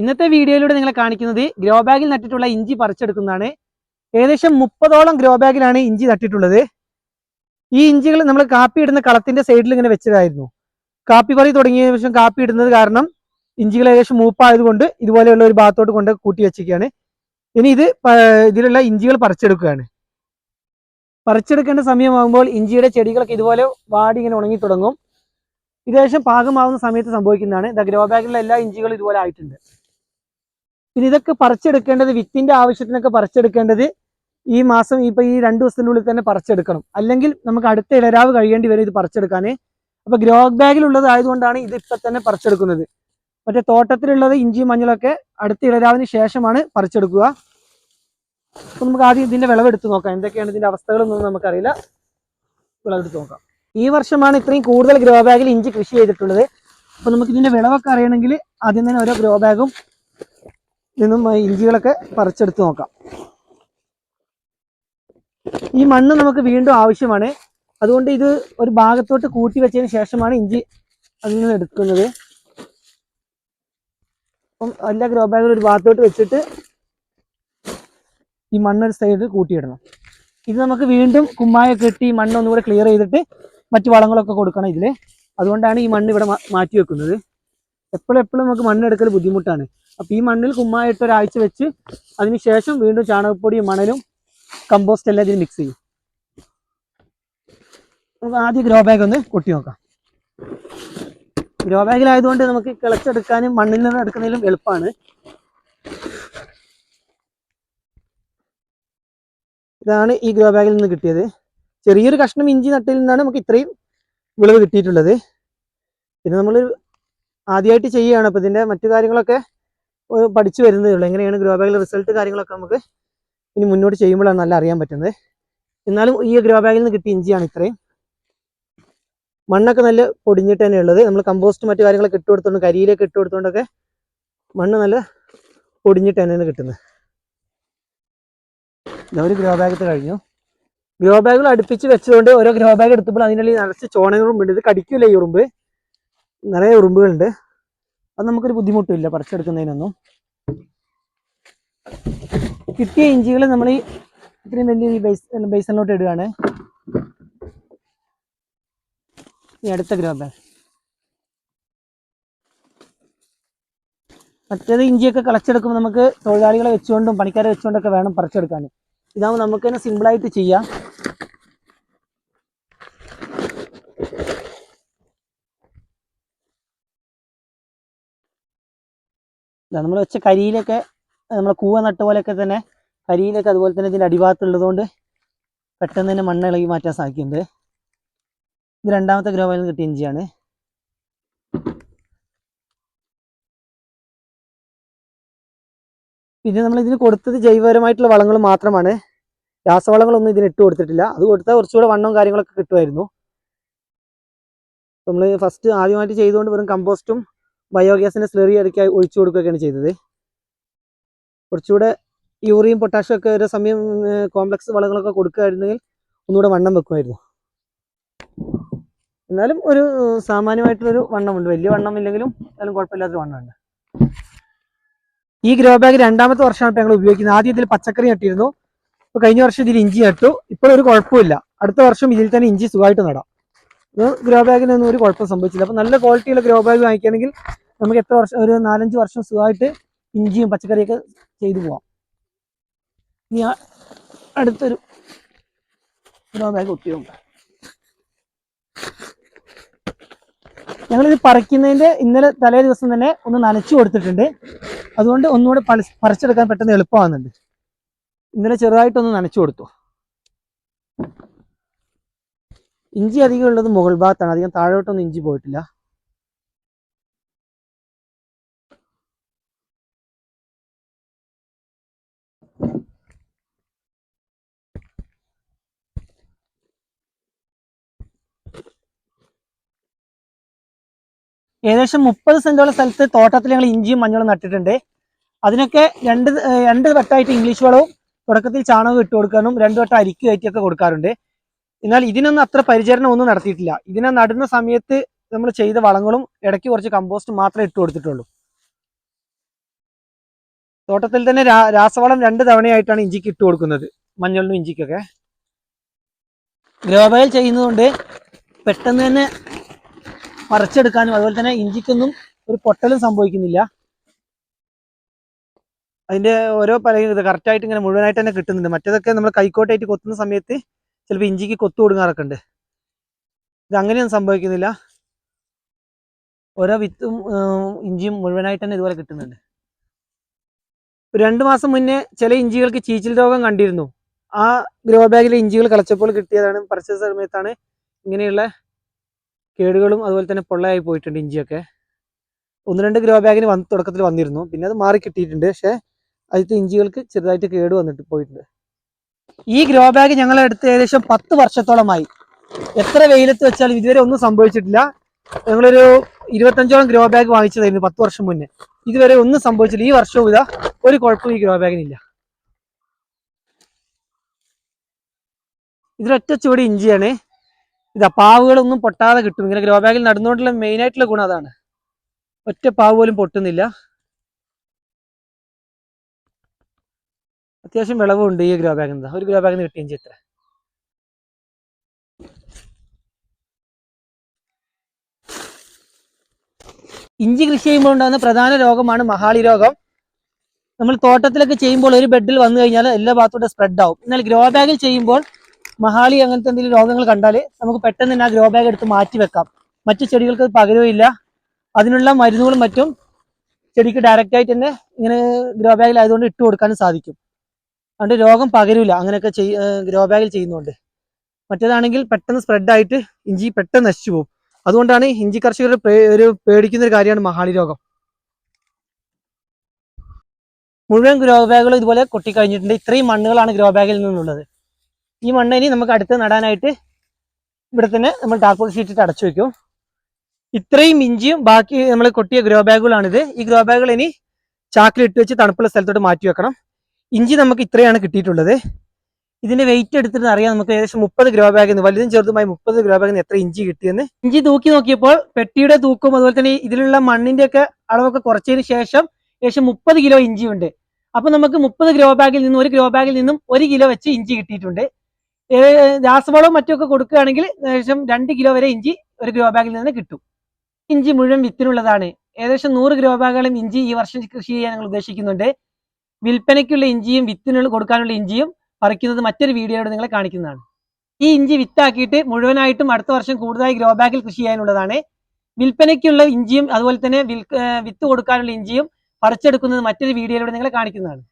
ഇന്നത്തെ വീഡിയോയിലൂടെ നിങ്ങളെ കാണിക്കുന്നത് ഗ്രോ ബാഗിൽ നട്ടിട്ടുള്ള ഇഞ്ചി പറിച്ചെടുക്കുന്നതാണ്. ഏകദേശം മുപ്പതോളം ഗ്രോ ബാഗിലാണ് ഇഞ്ചി നട്ടിട്ടുള്ളത്. ഈ ഇഞ്ചികൾ നമ്മൾ കാപ്പി ഇടുന്ന കളത്തിന്റെ സൈഡിൽ ഇങ്ങനെ വെച്ചതായിരുന്നു. കാപ്പി പറി തുടങ്ങിയ ശേഷം കാപ്പി ഇടുന്നത് കാരണം ഇഞ്ചികൾ ഏകദേശം മൂപ്പായതുകൊണ്ട് ഇതുപോലെയുള്ള ഒരു ഭാഗത്തോട്ട് കൊണ്ട് കൂട്ടി വെച്ചിരിക്കുകയാണ്. ഇനി ഇത് ഇതിലുള്ള ഇഞ്ചികൾ പറിച്ചെടുക്കുകയാണ്. പറിച്ചെടുക്കേണ്ട സമയമാകുമ്പോൾ ഇഞ്ചിയുടെ ചെടികളൊക്കെ ഇതുപോലെ വാടി ഇങ്ങനെ ഉണങ്ങി തുടങ്ങും. ഏകദേശം പാകമാവുന്ന സമയത്ത് സംഭവിക്കുന്നതാണ്. ദ ഗ്രോ ബാഗിലുള്ള എല്ലാ ഇഞ്ചികളും ഇതുപോലെ ആയിട്ടുണ്ട്. പിന്നെ ഇതൊക്കെ പറിച്ചെടുക്കേണ്ടത് വിത്തിന്റെ ആവശ്യത്തിനൊക്കെ പറിച്ചെടുക്കേണ്ടത് ഈ മാസം ഇപ്പൊ ഈ രണ്ട് ദിവസത്തിനുള്ളിൽ തന്നെ പറിച്ചെടുക്കണം. അല്ലെങ്കിൽ നമുക്ക് അടുത്ത ഇടരാവ് കഴിയേണ്ടി വരും ഇത് പറിച്ചെടുക്കാൻ അപ്പൊ ഗ്രോ ബാഗിലുള്ളത് ആയതുകൊണ്ടാണ് ഇത് ഇപ്പൊ തന്നെ പറിച്ചെടുക്കുന്നത്. മറ്റേ തോട്ടത്തിലുള്ളത് ഇഞ്ചി മഞ്ഞളൊക്കെ അടുത്ത ഇടരാവിന് ശേഷമാണ് പറിച്ചെടുക്കുക. അപ്പൊ നമുക്ക് ആദ്യം ഇതിന്റെ വിളവെടുത്ത് നോക്കാം. എന്തൊക്കെയാണ് ഇതിന്റെ അവസ്ഥകളൊന്നും നമുക്കറിയില്ല. വിളവെടുത്ത് നോക്കാം. ഈ വർഷമാണ് ഇത്രയും കൂടുതൽ ഗ്രോ ബാഗിൽ ഇഞ്ചി കൃഷി ചെയ്തിട്ടുള്ളത്. അപ്പൊ നമുക്ക് ഇതിന്റെ വിളവൊക്കെ അറിയണമെങ്കിൽ ആദ്യം തന്നെ ഓരോ ഗ്രോ ബാഗും നിന്നും ഇഞ്ചികളൊക്കെ പറിച്ചെടുത്ത് നോക്കാം. ഈ മണ്ണ് നമുക്ക് വീണ്ടും ആവശ്യമാണ്. അതുകൊണ്ട് ഇത് ഒരു ഭാഗത്തോട്ട് കൂട്ടി വെച്ചതിന് ശേഷമാണ് ഇഞ്ചി അതിൽ നിന്ന് എടുക്കുന്നത്. അപ്പം എല്ലാ ഗ്രോ ബാഗും ഒരു ഭാഗത്തോട്ട് വെച്ചിട്ട് ഈ മണ്ണൊരു സൈഡിൽ കൂട്ടിയിടണം. ഇത് നമുക്ക് വീണ്ടും കുമ്മായൊക്കെ ഇട്ട് ഈ മണ്ണ് ക്ലിയർ ചെയ്തിട്ട് മറ്റു വളങ്ങളൊക്കെ കൊടുക്കണം ഇതിൽ അതുകൊണ്ടാണ് ഈ മണ്ണ് ഇവിടെ മാറ്റി വെക്കുന്നത്. എപ്പോഴും എപ്പോഴും നമുക്ക് മണ്ണെടുക്കൽ ബുദ്ധിമുട്ടാണ്. അപ്പോൾ ഈ മണ്ണിൽ കുമ്മായിട്ട് ഒരാഴ്ച വെച്ച് അതിന് ശേഷം വീണ്ടും ചാണകപ്പൊടിയും മണലും കമ്പോസ്റ്റ് എല്ലാം ഇതിൽ മിക്സ് ചെയ്യും. നമുക്ക് ആദ്യം ഗ്രോ ബാഗ് ഒന്ന് കൊട്ടി നോക്കാം. ഗ്രോ ബാഗിലായതുകൊണ്ട് നമുക്ക് കിളച്ചെടുക്കാനും മണ്ണിൽ നിന്ന് എടുക്കുന്നതിലും എളുപ്പമാണ്. ഇതാണ് ഈ ഗ്രോ ബാഗിൽ നിന്ന് കിട്ടിയത്. ചെറിയൊരു കഷ്ണം ഇഞ്ചി നട്ടിൽ നിന്നാണ് നമുക്ക് ഇത്രയും വിളവ് കിട്ടിയിട്ടുള്ളത്. പിന്നെ നമ്മൾ ആദ്യമായിട്ട് ചെയ്യുകയാണ്. അപ്പോൾ ഇതിന്റെ മറ്റു കാര്യങ്ങളൊക്കെ പഠിച്ചു വരുന്നതേ ഉള്ളൂ. എങ്ങനെയാണ് ഗ്രോ ബാഗിലെ റിസൾട്ട് കാര്യങ്ങളൊക്കെ നമുക്ക് ഇനി മുന്നോട്ട് ചെയ്യുമ്പോഴാണ് നല്ല അറിയാൻ പറ്റുന്നത്. എന്നാലും ഈ ഗ്രോ ബാഗിൽ നിന്ന് കിട്ടിയ ഇഞ്ചിയാണ് ഇത്രയും. മണ്ണൊക്കെ നല്ല പൊടിഞ്ഞിട്ട് തന്നെ ഉള്ളത്. നമ്മൾ കമ്പോസ്റ്റ് മറ്റു കാര്യങ്ങളൊക്കെ ഇട്ട് കൊടുത്തോണ്ട് കരിയിലൊക്കെ ഇട്ട് കൊടുത്തോണ്ടൊക്കെ മണ്ണ് നല്ല പൊടിഞ്ഞിട്ട് തന്നെയാണ് കിട്ടുന്നത്. ഒരു ഗ്രോ ബാഗത്ത് കഴിഞ്ഞു. ഗ്രോ ബാഗുകൾ അടുപ്പിച്ച് വെച്ചതുകൊണ്ട് ഓരോ ഗ്രോ ബാഗ് എടുത്തപ്പോൾ അതിനുള്ളിൽ നിറച്ച് ചോണയുറുമ്പുണ്ട് ഇത് കടിക്കില്ല ഈ ഉറുമ്പ്. നിറയെ ഉറുമ്പുകളുണ്ട്. അത് നമുക്കൊരു ബുദ്ധിമുട്ടില്ല പറിച്ചെടുക്കുന്നതിനൊന്നും. കിട്ടിയ ഇഞ്ചികൾ നമ്മൾ ഈ ഇത്രയും വലിയ ബേസ് ബേസണിലോട്ട് ഇടുകയാണ്. ഈ അടുത്ത ഗ്രോ മറ്റേത് ഇഞ്ചിയൊക്കെ കളച്ചെടുക്കുമ്പോൾ നമുക്ക് തൊഴിലാളികളെ വെച്ചുകൊണ്ടും പണിക്കാരെ വെച്ചുകൊണ്ടൊക്കെ വേണം പറിച്ചെടുക്കാൻ ഇതാകുമ്പോൾ നമുക്ക് തന്നെ സിമ്പിളായിട്ട് ചെയ്യാം. നമ്മൾ വെച്ച കരിയിലൊക്കെ നമ്മൾ കൂവ നട്ട പോലെയൊക്കെ തന്നെ കരിയിലൊക്കെ അതുപോലെ തന്നെ ഇതിന്റെ അടിഭാഗത്തുള്ളതുകൊണ്ട് പെട്ടെന്ന് തന്നെ മണ്ണ് ഇളകി മാറ്റാൻ സാധിക്കുന്നുണ്ട് ഇത് രണ്ടാമത്തെ ഗ്രോ നിന്ന് കിട്ടിയ ഇഞ്ചിയാണ്. പിന്നെ നമ്മൾ ഇതിന് കൊടുത്തത് ജൈവപരമായിട്ടുള്ള വളങ്ങൾ മാത്രമാണ്. രാസവളങ്ങളൊന്നും ഇതിന് ഇട്ട് കൊടുത്തിട്ടില്ല. അത് കൊടുത്താൽ കുറച്ചുകൂടെ വണ്ണവും കാര്യങ്ങളൊക്കെ കിട്ടുമായിരുന്നു. നമ്മൾ ഫസ്റ്റ് ആദ്യമായിട്ട് ചെയ്തുകൊണ്ട് വെറും കമ്പോസ്റ്റും ബയോഗ്യാസിന്റെ സ്ലെറി ഇടയ്ക്ക് ഒഴിച്ചു കൊടുക്കുകയൊക്കെയാണ് ചെയ്തത്. കുറച്ചുകൂടെ യൂറിയും പൊട്ടാഷ്യം ഒക്കെ ഒരു സമയം കോംപ്ലക്സ് വളങ്ങളൊക്കെ കൊടുക്കുകയായിരുന്നെങ്കിൽ ഒന്നുകൂടെ വണ്ണം വെക്കുമായിരുന്നു. എന്നാലും ഒരു സാമാന്യമായിട്ടുള്ളൊരു വണ്ണമുണ്ട്. വലിയ വണ്ണം ഇല്ലെങ്കിലും എന്നാലും കുഴപ്പമില്ലാത്തൊരു വണ്ണമുണ്ട്. ഈ ഗ്രോ ബാഗ് രണ്ടാമത്തെ വർഷമാണ് ഞങ്ങൾ ഉപയോഗിക്കുന്നത്. ആദ്യം ഇതിൽ പച്ചക്കറി നട്ടിരുന്നു. ഇപ്പോൾ കഴിഞ്ഞ വർഷം ഇതിൽ ഇഞ്ചി നട്ടു. ഇപ്പോൾ ഒരു കുഴപ്പമില്ല. അടുത്ത വർഷം ഇതിൽ തന്നെ ഇഞ്ചി സുഖമായിട്ട് നടാം. ഗ്രോ ബാഗിനൊന്നും ഒരു കുഴപ്പം സംഭവിച്ചില്ല. അപ്പോൾ നല്ല ക്വാളിറ്റിയുള്ള ഗ്രോ ബാഗ് വാങ്ങിക്കുകയാണെങ്കിൽ നമുക്ക് എത്ര വർഷം ഒരു നാലഞ്ച് വർഷം സുഖമായിട്ട് ഇഞ്ചിയും പച്ചക്കറിയൊക്കെ ചെയ്തു പോവാം. ഇനി അടുത്തൊരു ബാഗ് കുത്തിയുണ്ട് ഞങ്ങളിത് പറിക്കുന്നതിന്റെ ഇന്നലെ തലേ ദിവസം തന്നെ ഒന്ന് നനച്ചു കൊടുത്തിട്ടുണ്ട്. അതുകൊണ്ട് ഒന്നുകൂടെ പറിച്ചെടുക്കാൻ പെട്ടെന്ന് എളുപ്പമാകുന്നുണ്ട് ഇന്നലെ ചെറുതായിട്ടൊന്ന് നനച്ചു കൊടുത്തു. ഇഞ്ചി അധികം ഉള്ളത് മുകൾ ഭാഗത്താണ്. അധികം താഴോട്ടൊന്നും ഇഞ്ചി പോയിട്ടില്ല. ഏകദേശം മുപ്പത് സെന്റോളം സ്ഥലത്ത് തോട്ടത്തിൽ ഞങ്ങൾ ഇഞ്ചിയും മഞ്ഞളും നട്ടിട്ടുണ്ട്. അതിനൊക്കെ രണ്ട് രണ്ട് വട്ടമായിട്ട് ഇംഗ്ലീഷ് വളവും തുടക്കത്തിൽ ചാണകം ഇട്ട് കൊടുക്കാനും രണ്ട് വട്ടം അരിക്ക് കയറ്റിയൊക്കെ കൊടുക്കാറുണ്ട്. എന്നാൽ ഇതിനൊന്നും അത്ര പരിചരണം ഒന്നും നടത്തിയിട്ടില്ല. ഇതിനെ നടുന്ന സമയത്ത് നമ്മൾ ചെയ്ത വളങ്ങളും ഇടയ്ക്ക് കുറച്ച് കമ്പോസ്റ്റ് മാത്രമേ ഇട്ട് കൊടുത്തിട്ടുള്ളൂ. തോട്ടത്തിൽ തന്നെ രാസവളം രണ്ട് തവണയായിട്ടാണ് ഇഞ്ചിക്ക് ഇട്ട് കൊടുക്കുന്നത് മഞ്ഞളിനും ഇഞ്ചിക്കൊക്കെ. ഗ്രോബയൽ ചെയ്യുന്നതുകൊണ്ട് പെട്ടെന്ന് തന്നെ പറിച്ചെടുക്കാനും അതുപോലെ തന്നെ ഇഞ്ചിക്കൊന്നും ഒരു പൊട്ടലും സംഭവിക്കുന്നില്ല. അതിന്റെ ഓരോ പറയുന്നത് കറക്റ്റായിട്ട് ഇങ്ങനെ മുഴുവനായിട്ട് തന്നെ കിട്ടുന്നുണ്ട്. മറ്റേതൊക്കെ നമ്മൾ കൈക്കോട്ടായിട്ട് കൊത്തുന്ന സമയത്ത് ചിലപ്പോൾ ഇഞ്ചിക്ക് കൊത്തു കൊടുക്കാറൊക്കെ ഉണ്ട്. ഇത് അങ്ങനെയൊന്നും സംഭവിക്കുന്നില്ല. ഓരോ വിത്തും ഇഞ്ചിയും മുഴുവനായിട്ട് തന്നെ ഇതുപോലെ കിട്ടുന്നുണ്ട്. രണ്ട് മാസം മുന്നേ ചില ഇഞ്ചികൾക്ക് ചീച്ചിൽ രോഗം കണ്ടിരുന്നു. ആ ഗ്രോ ബാഗിലെ ഇഞ്ചികൾ കളച്ചപ്പോൾ കിട്ടിയതാണ്. പറിച്ച സമയത്താണ് ഇങ്ങനെയുള്ള കേടുകളും അതുപോലെ തന്നെ പൊള്ളയായി പോയിട്ടുണ്ട് ഇഞ്ചിയൊക്കെ. ഒന്ന് രണ്ട് ഗ്രോ ബാഗിന് വന്ന് തുടക്കത്തിൽ വന്നിരുന്നു. പിന്നെ അത് മാറി കിട്ടിയിട്ടുണ്ട്. പക്ഷേ അതിലത്തെ ഇഞ്ചികൾക്ക് ചെറുതായിട്ട് കേട് വന്നിട്ട് പോയിട്ടുണ്ട്. ഈ ഗ്രോ ബാഗ് ഞങ്ങൾ എടുത്ത് ഏകദേശം പത്ത് വർഷത്തോളമായി. എത്ര വെയിലത്ത് വെച്ചാലും ഇതുവരെ ഒന്നും സംഭവിച്ചിട്ടില്ല. ഞങ്ങളൊരു ഇരുപത്തഞ്ചോളം ഗ്രോ ബാഗ് വാങ്ങിച്ചതായിരുന്നു പത്ത് വർഷം മുന്നേ. ഇതുവരെ ഒന്നും സംഭവിച്ചില്ല ഈ വർഷവും ഇതാ ഒരു കുഴപ്പവും ഈ ഗ്രോ ബാഗിനില്ല. ഇതിലൊറ്റ ചുവടി ഇഞ്ചിയാണ്. ഇതാ പാവുകളൊന്നും പൊട്ടാതെ കിട്ടും. ഇങ്ങനെ ഗ്രോ ബാഗിൽ നടന്നുകൊണ്ടുള്ള മെയിൻ ആയിട്ടുള്ള ഗുണം അതാണ്. ഒറ്റ പാവ് പോലും പൊട്ടുന്നില്ല. അത്യാവശ്യം വിളവുണ്ട് ഈ ഗ്രോ ബാഗിന് ഒരു ഗ്രോ ബാഗിന് കിട്ടിയും ചെയ്ത് ഇഞ്ചി കൃഷി ചെയ്യുമ്പോൾ ഉണ്ടാകുന്ന പ്രധാന രോഗമാണ് മഹാളി രോഗം. നമ്മൾ തോട്ടത്തിലൊക്കെ ചെയ്യുമ്പോൾ ഒരു ബെഡിൽ വന്നു കഴിഞ്ഞാൽ എല്ലാ ഭാഗത്തോട്ട് സ്പ്രെഡ് ആവും. എന്നാൽ ഗ്രോ ബാഗിൽ ചെയ്യുമ്പോൾ മഹാളി അങ്ങനത്തെ എന്തെങ്കിലും രോഗങ്ങൾ കണ്ടാൽ നമുക്ക് പെട്ടെന്ന് തന്നെ ആ ഗ്രോ ബാഗ് എടുത്ത് മാറ്റി വെക്കാം. മറ്റു ചെടികൾക്ക് പകരവുമില്ല അതിനുള്ള മരുന്നുകളും മറ്റും ചെടിക്ക് ഡയറക്റ്റ് ആയിട്ട് തന്നെ ഇങ്ങനെ ഗ്രോ ബാഗിൽ ആയതുകൊണ്ട് ഇട്ട് കൊടുക്കാനും സാധിക്കും. അതുകൊണ്ട് രോഗം പകരില്ല അങ്ങനെയൊക്കെ ചെയ് ഗ്രോ ബാഗിൽ ചെയ്യുന്നുണ്ട്. മറ്റേതാണെങ്കിൽ പെട്ടെന്ന് സ്പ്രെഡ് ആയിട്ട് ഇഞ്ചി പെട്ടെന്ന് നശിച്ചു പോകും. അതുകൊണ്ടാണ് ഇഞ്ചി കർഷകർ ഒരു പേടിക്കുന്ന ഒരു കാര്യമാണ് മഹാളി രോഗം. മുഴുവൻ ഗ്രോ ബാഗുകൾ ഇതുപോലെ കൊട്ടിക്കഴിഞ്ഞിട്ടുണ്ട്. ഇത്രയും മണ്ണുകളാണ് ഗ്രോ ബാഗിൽ നിന്നുള്ളത്. ഈ മണ്ണ് ഇനി നമുക്ക് അടുത്ത് നടാനായിട്ട് ഇവിടെ തന്നെ നമ്മൾ ടാർപോൾ ഷീറ്റ് ഇട്ട് അടച്ചു വെക്കും. ഇത്രയും ഇഞ്ചിയും ബാക്കി നമ്മൾ കൊട്ടിയ ഗ്രോ ബാഗുകളാണിത് ഈ ഗ്രോ ബാഗുകൾ ഇനി ചാക്കിലിട്ട് വെച്ച് തണുപ്പുള്ള സ്ഥലത്തോട്ട് മാറ്റി വെക്കണം. ഇഞ്ചി നമുക്ക് ഇത്രയാണ് കിട്ടിയിട്ടുള്ളത്. ഇതിന്റെ വെയിറ്റ് എടുത്തിട്ട് അറിയാം നമുക്ക് ഏകദേശം മുപ്പത് ഗ്രോ ബാഗിൽ നിന്ന് വലുതും ചെറുതുമായി മുപ്പത് ഗ്രോ ബാഗിൽ എത്ര ഇഞ്ചി കിട്ടിയെന്ന്. ഇഞ്ചി തൂക്കി നോക്കിയപ്പോൾ പെട്ടിയുടെ തൂക്കും അതുപോലെ തന്നെ ഇതിലുള്ള മണ്ണിന്റെ ഒക്കെ അളവൊക്കെ കുറച്ചതിന് ശേഷം ഏകദേശം മുപ്പത് കിലോ ഇഞ്ചി ഉണ്ട് അപ്പൊ നമുക്ക് മുപ്പത് ഗ്രോ ബാഗിൽ നിന്നും ഒരു ഗ്രോ ബാഗിൽ നിന്നും ഒരു കിലോ വെച്ച് ഇഞ്ചി കിട്ടിയിട്ടുണ്ട്. രാസവളവും മറ്റുമൊക്കെ കൊടുക്കുകയാണെങ്കിൽ ഏകദേശം രണ്ട് കിലോ വരെ ഇഞ്ചി ഒരു ഗ്രോ ബാഗിൽ നിന്ന് കിട്ടും. ഇഞ്ചി മുഴുവൻ വിത്തിനുള്ളതാണ്. ഏകദേശം നൂറ് ഗ്രോ ബാഗുകളും ഇഞ്ചി ഈ വർഷം കൃഷി ചെയ്യാൻ ഞങ്ങൾ ഉദ്ദേശിക്കുന്നുണ്ട്. വിൽപ്പനയ്ക്കുള്ള ഇഞ്ചിയും വിത്തിനുള്ള കൊടുക്കാനുള്ള ഇഞ്ചിയും പറിക്കുന്നത് മറ്റൊരു വീഡിയോയോട് നിങ്ങളെ കാണിക്കുന്നതാണ്. ഈ ഇഞ്ചി വിത്താക്കിയിട്ട് മുഴുവനായിട്ടും അടുത്ത വർഷം കൂടുതലായി ഗ്രോ ബാഗിൽ കൃഷി ചെയ്യാനുള്ളതാണ്. വിൽപ്പനയ്ക്കുള്ള ഇഞ്ചിയും അതുപോലെ തന്നെ വിൽ വിത്ത് കൊടുക്കാനുള്ള ഇഞ്ചിയും പറിച്ചെടുക്കുന്നത് മറ്റൊരു വീഡിയോയിലൂടെ നിങ്ങളെ കാണിക്കുന്നതാണ്.